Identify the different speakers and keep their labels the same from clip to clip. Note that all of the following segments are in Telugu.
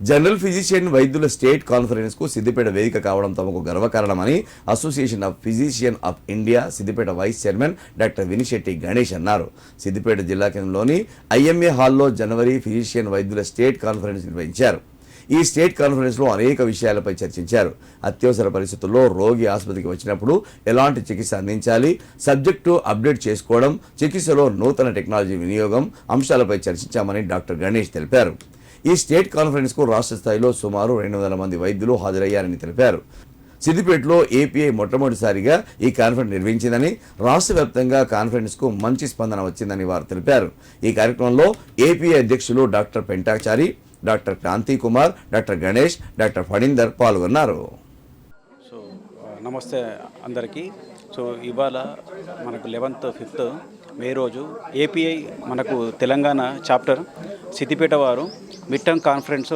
Speaker 1: జనరల్ ఫిజిషియన్ వైద్యుల స్టేట్ కాన్ఫరెన్స్కు సిద్దిపేట వేదిక కావడం తమకు గర్వకారణమని Association of Physician of India Siddipet vice chairman doctor Vinishetti Ganesh అన్నారు. సిద్దిపేట జిల్లా కేంద్రంలోని ఐఎంఏ హాల్లో జనవరి ఫిజిషియన్ వైద్యుల స్టేట్ కాన్ఫరెన్స్ నిర్వహించారు. ఈ స్టేట్ కాన్ఫరెన్స్లో అనేక విషయాలపై చర్చించారు. అత్యవసర పరిస్థితుల్లో రోగి ఆసుపత్రికి వచ్చినప్పుడు ఎలాంటి చికిత్స అందించాలి సబ్జెక్టు అప్డేట్ చేసుకోవడం చికిత్సలో నూతన టెక్నాలజీ వినియోగం అంశాలపై చర్చించామని డాక్టర్ గణేష్ తెలిపారు. ఈ స్టేట్ కాన్ఫరెన్స్కు రాష్ట్ర స్థాయిలో సుమారు రెండు వందల మంది వైద్యులు హాజరయ్యారని తెలిపారు. సిద్దిపేటలో ఏపీఐ మొట్టమొదటిసారిగా ఈ కాన్ఫరెన్స్ నిర్వహించిందని రాష్ట్ర వ్యాప్తంగా కాన్ఫరెన్స్కు మంచి స్పందన వచ్చిందని వారు తెలిపారు. ఈ కార్యక్రమంలో ఏపీఐ అధ్యక్షులు doctor Pentachari doctor Kranthi Kumar doctor Ganesh doctor Phanindar పాల్గొన్నారు.
Speaker 2: సో నమస్తే అందరికీ. సో ఇవాళ మనకు లెవెన్త్ ఫిఫ్త్ మే రోజు ఏపీఐ మనకు తెలంగాణ చాప్టర్ సిద్దిపేట వారు మిడ్ టర్మ్ కాన్ఫరెన్స్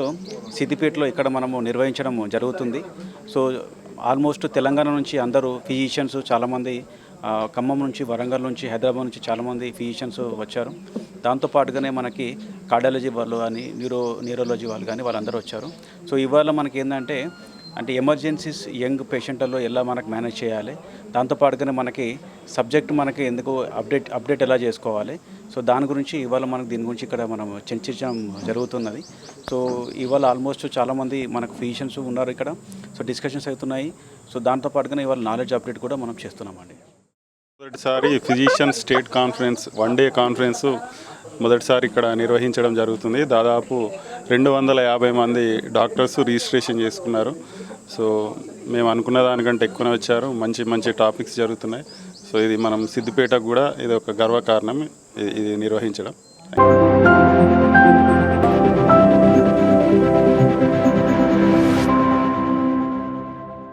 Speaker 2: సిద్దిపేటలో ఇక్కడ మనము నిర్వహించడం జరుగుతుంది. సో ఆల్మోస్ట్ తెలంగాణ నుంచి అందరూ ఫిజిషియన్స్ చాలామంది ఖమ్మం నుంచి వరంగల్ నుంచి హైదరాబాద్ నుంచి చాలామంది ఫిజిషియన్స్ వచ్చారు. దాంతోపాటుగానే మనకి కార్డియాలజీ వాళ్ళు కానీ న్యూరో న్యూరాలజీ వాళ్ళు కానీ వాళ్ళందరూ వచ్చారు. సో ఇవాళ మనకి ఏంటంటే అంటే ఎమర్జెన్సీస్ యంగ్ పేషెంట్లలో ఎలా మనకు మేనేజ్ చేయాలి? దాంతోపాటుగానే మనకి సబ్జెక్ట్ మనకి ఎందుకు అప్డేట్ అప్డేట్ ఎలా చేసుకోవాలి? సో దాని గురించి ఇవాళ మనకు దీని గురించి ఇక్కడ మనం చర్చించడం జరుగుతున్నది. సో ఇవాళ ఆల్మోస్ట్ చాలామంది మనకు ఫిజిషియన్స్ ఉన్నారు ఇక్కడ. సో డిస్కషన్స్ అవుతున్నాయి. సో దాంతోపాటుగానే ఇవాళ నాలెడ్జ్ అప్డేట్ కూడా మనం చేస్తున్నామండి.
Speaker 3: మొదటిసారి physician state conference one day conference మొదటిసారి ఇక్కడ నిర్వహించడం జరుగుతుంది. దాదాపు రెండు వందల యాభై మంది డాక్టర్స్ రిజిస్ట్రేషన్ చేసుకున్నారు. సో మేము అనుకున్న దానికంటే ఎక్కువనే వచ్చారు. మంచి మంచి టాపిక్స్ జరుగుతున్నాయి. సో ఇది మనం సిద్దిపేటకు కూడా ఇది ఒక గర్వకారణం. ఇది ఇది నిర్వహించడం.